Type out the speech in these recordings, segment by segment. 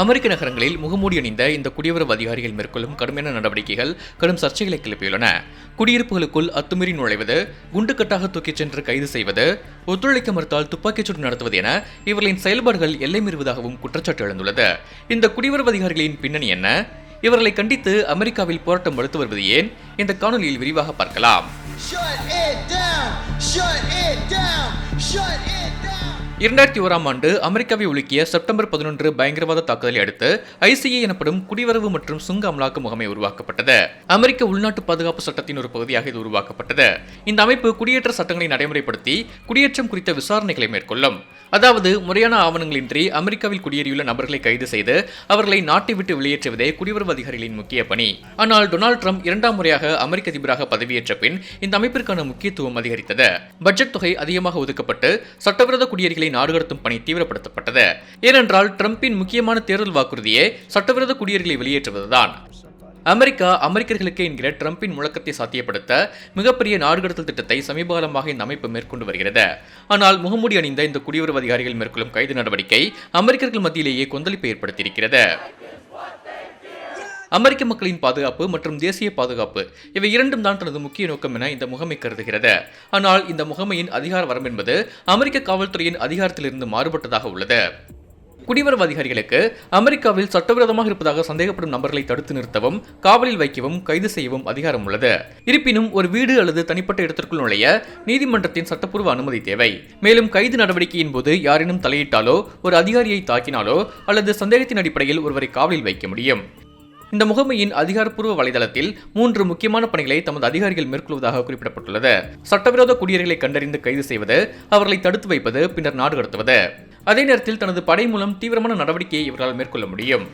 அமெரிக்க நகரங்களில் முகமூடி அணிந்த இந்த குடியரசு அதிகாரிகள் மேற்கொள்ளும் கடுமையான நடவடிக்கைகள் கடும் சர்ச்சைகளை கிளப்பியுள்ளன குடியிருப்புகளுக்குள் அத்துமீறி நுழைவது குண்டுக்கட்டாக தூக்கிச் சென்று கைது செய்வது ஒத்துழைக்க மறுத்தால் துப்பாக்கிச்சூடு நடத்துவது என இவர்களின் செயல்பாடுகள் எல்லை மீறுவதாகவும் குற்றச்சாட்டு எழுந்துள்ளது இந்த குடியரசு அதிகாரிகளின் பின்னணி என்ன இவர்களை கண்டித்து அமெரிக்காவில் போராட்டம் வலுத்து வருவது ஏன் இந்த காணொலியில் விரிவாக பார்க்கலாம் Shut it down! Shut it down! Shut it down! இரண்டாயிரத்தி ஓராம் ஆண்டு அமெரிக்காவை உலுக்கிய செப்டம்பர் பதினொன்று பயங்கரவாத தாக்குதலை அடுத்து ஐசிஏ எனப்படும் குடிவரவு மற்றும் சுங்க அமலாக்க முகமை உருவாக்கப்பட்டது. அமெரிக்க உள்நாட்டு பாதுகாப்பு சட்டத்தின் ஒரு பகுதியாக இது உருவாக்கப்பட்டது. இந்த அமைப்பு குடியேற்ற சட்டங்களை நடைமுறைப்படுத்தி குடியேற்றம் குறித்த விசாரணைகளை மேற்கொள்ளும். அதாவது முறையான ஆவணங்களின்றி அமெரிக்காவில் குடியேறியுள்ள நபர்களை கைது செய்து அவர்களை நாட்டை விட்டு வெளியேற்றுவதே குடிவரவு அதிகாரிகளின் முக்கிய பணி. ஆனால் டொனால்ட் ட்ரம்ப் இரண்டாம் முறையாக அமெரிக்க அதிபராக பதவியேற்ற பின் இந்த அமைப்பிற்கான முக்கியத்துவம் அதிகரித்தது. பட்ஜெட் தொகை அதிகமாக ஒதுக்கப்பட்டு சட்டவிரோத குடியேறிகளை நாடு கடத்தும் பணி தீவிரப்படுத்தப்பட்டது. ஏனென்றால் டிரம்பின் முக்கியமான தேர்தல் வாக்குறுதியே சட்டவிரோத குடியேறிகளை வெளியேற்றுவதுதான். அமெரிக்கா அமெரிக்கர்களுக்கு என்கிற ட்ரம்பின் முழக்கத்தை சாத்தியப்படுத்த மிகப்பெரிய நாடுகடத்தல் திட்டத்தை சமீபகாலமாக இந்த அமைப்பு மேற்கொண்டு வருகிறது. ஆனால் முகமூடி அணிந்த இந்த குடியுறவு அதிகாரிகள் மேற்கொள்ளும் கைது நடவடிக்கை அமெரிக்கர்கள் மத்தியிலேயே கொந்தளிப்பை ஏற்படுத்தியிருக்கிறது. அமெரிக்க மக்களின் பாதுகாப்பு மற்றும் தேசிய பாதுகாப்பு. இவை இரண்டும் தான் தனது முக்கிய நோக்கம் என இந்த முகமை கருதுகிறது. ஆனால் இந்த முகமையின் அதிகார வரம் என்பது அமெரிக்க காவல்துறையின் அதிகாரத்திலிருந்து மாறுபட்டதாக உள்ளது. குடிவரவு அதிகாரிகளுக்கு அமெரிக்காவில் சட்டவிரோதமாக இருப்பதாக சந்தேகப்படும் நபர்களை தடுத்து நிறுத்தவும் காவலில் வைக்கவும் கைது செய்யவும் அதிகாரம் உள்ளது. இருப்பினும் ஒரு வீடு அல்லது தனிப்பட்ட இடத்திற்குள் நுழைய நீதிமன்றத்தின் சட்டப்பூர்வ அனுமதி தேவை. மேலும் கைது நடவடிக்கையின் போது யாரேனும் தலையிட்டாலோ ஒரு அதிகாரியை தாக்கினாலோ அல்லது சந்தேகத்தின் அடிப்படையில் ஒருவரை காவலில் வைக்க முடியும். இந்த முகமையின் அதிகாரப்பூர்வ வலைதளத்தில் மூன்று முக்கியமான பணிகளை தமது அதிகாரிகள் மேற்கொள்வதாக குறிப்பிடப்பட்டுள்ளது. சட்டவிரோத குடியேறிகளை கண்டறிந்து கைது செய்வது அவர்களை தடுத்து வைப்பது பின்னர் நாடு கடத்துவது. அதே நேரத்தில் தனது படை மூலம் தீவிரமான நடவடிக்கையை இவர்களால் மேற்கொள்ள முடியும்.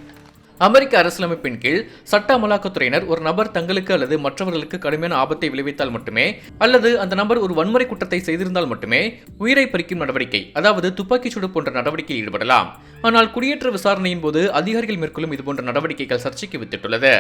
அமெரிக்க அரசியலமைப்பின் கீழ் சட்ட அமலாக்கத்துறையினர் ஒரு நபர் தங்களுக்கு அல்லது மற்றவர்களுக்கு கடுமையான ஆபத்தை விளைவித்தால் மட்டுமே அல்லது அந்த நபர் ஒரு வன்முறை குற்றத்தை செய்திருந்தால் மட்டுமே உயிரை பறிக்கும் நடவடிக்கை அதாவது துப்பாக்கிச்சூடு போன்ற நடவடிக்கையில் ஈடுபடலாம். ஆனால் குடியேற்ற விசாரணையின் போது அதிகாரிகள் மேற்கொள்ளும் இதுபோன்ற நடவடிக்கைகள் சர்ச்சைக்கு வித்திட்டுள்ளது.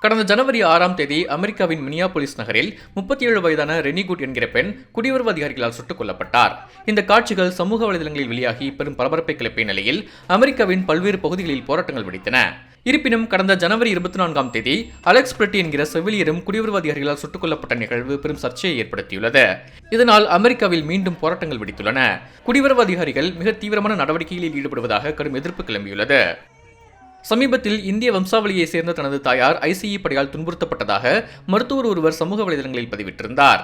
கடந்த ஜனவரி ஆறாம் தேதி அமெரிக்காவின் மினியாபோலிஸ் நகரில் முப்பத்தி ஏழு வயதான ரெனிகுட் என்கிற பெண் குடியுறவு அதிகாரிகளால் சுட்டுக் கொல்லப்பட்டார். இந்த காட்சிகள் சமூக வலைதளங்களில் வெளியாகி பெரும் பரபரப்பை கிளப்பிய நிலையில் அமெரிக்காவின் பல்வேறு பகுதிகளில் போராட்டங்கள் வெடித்தன. இருப்பினும் கடந்த ஜனவரி இருபத்தி நான்காம் தேதி அலெக்ஸ் பிரெட்டி என்கிற செவிலியரும் குடியுறவு அதிகாரிகளால் சுட்டுக் கொல்லப்பட்ட நிகழ்வு பெரும் சர்ச்சையை ஏற்படுத்தியுள்ளது. இதனால் அமெரிக்காவில் மீண்டும் போராட்டங்கள் வெடித்துள்ளன. குடியுறவு அதிகாரிகள் மிக தீவிரமான நடவடிக்கைகளில் ஈடுபடுவதாக கடும் எதிர்ப்பு கிளம்பியுள்ளது. சமீபத்தில் இந்திய வம்சாவளியை சேர்ந்த தனது தாயார் ஐசிஇ படையால் துன்புறுத்தப்பட்டதாக மருத்துவர் ஒருவர் சமூக வலைதளங்களில் பதிவிட்டிருந்தார்.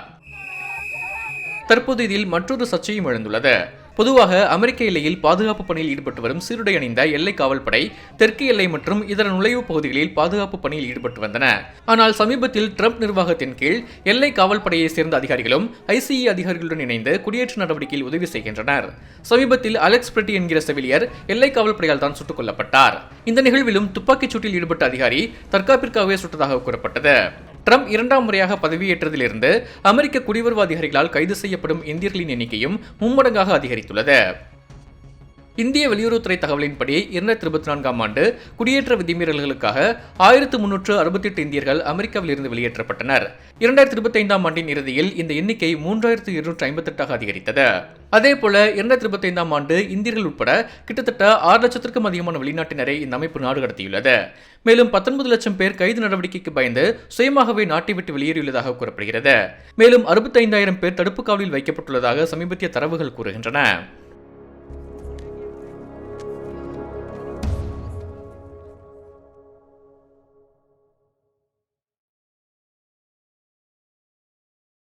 தற்போது இதில் மற்றொரு சர்ச்சையும் எழுந்துள்ளது. பொதுவாக அமெரிக்க எல்லையில் பாதுகாப்பு பணியில் ஈடுபட்டு வரும் சீருடை அணிந்த எல்லை காவல்படை தெற்கு எல்லை மற்றும் இதர நுழைவுப் பகுதிகளில் பாதுகாப்பு பணியில் ஈடுபட்டு வந்தன. ஆனால் சமீபத்தில் ட்ரம்ப் நிர்வாகத்தின் கீழ் எல்லை காவல்படையை சேர்ந்த அதிகாரிகளும் ஐசிஇ அதிகாரிகளுடன் இணைந்து குடியேற்ற நடவடிக்கையில் உதவி செய்கின்றனர். சமீபத்தில் அலெக்ஸ் பிரிட்டி என்கிற செவிலியர் எல்லை காவல்படையால் தான் சுட்டுக் கொல்லப்பட்டார். இந்த நிகழ்விலும் துப்பாக்கிச் சூட்டில் ஈடுபட்ட அதிகாரி தற்காப்பிற்காகவே சுட்டதாக கூறப்பட்டது. ட்ரம்ப் இரண்டாம் முறையாக பதவியேற்றதிலிருந்து அமெரிக்க குடிவரவு அதிகாரிகளால் கைது செய்யப்படும் இந்தியர்களின் எண்ணிக்கையும் மும்மடங்காக அதிகரித்துள்ளது. இந்திய வெளியுறவுத்துறை தகவலின்படி இரண்டாயிரத்தி இருபத்தி நான்காம் ஆண்டு குடியேற்ற விதிமீறல்களுக்காக ஆயிரத்து முன்னூற்று அறுபத்தி எட்டு இந்தியர்கள் அமெரிக்காவில் இருந்து வெளியேற்றப்பட்டனர். இரண்டாயிரத்தி இருபத்தி ஐந்தாம் ஆண்டின் இறுதியில் இந்த எண்ணிக்கை மூன்றாயிரத்து இருநூற்று ஐம்பத்தெட்டாக அதிகரித்தது. அதேபோல இரண்டாயிரத்தி இருபத்தி ஐந்தாம் ஆண்டு இந்தியர்கள் உட்பட கிட்டத்தட்ட ஆறு லட்சத்திற்கும் அதிகமான வெளிநாட்டினரை இந்த அமைப்பு நாடு கடத்தியுள்ளது. மேலும் பத்தொன்பது லட்சம் பேர் கைது நடவடிக்கைக்கு பயந்து சுயமாகவே நாட்டை விட்டு வெளியேறியுள்ளதாக கூறப்படுகிறது. மேலும் அறுபத்தைந்தாயிரம் பேர் தடுப்பு காவலில் வைக்கப்பட்டுள்ளதாக சமீபத்திய தரவுகள் கூறுகின்றன.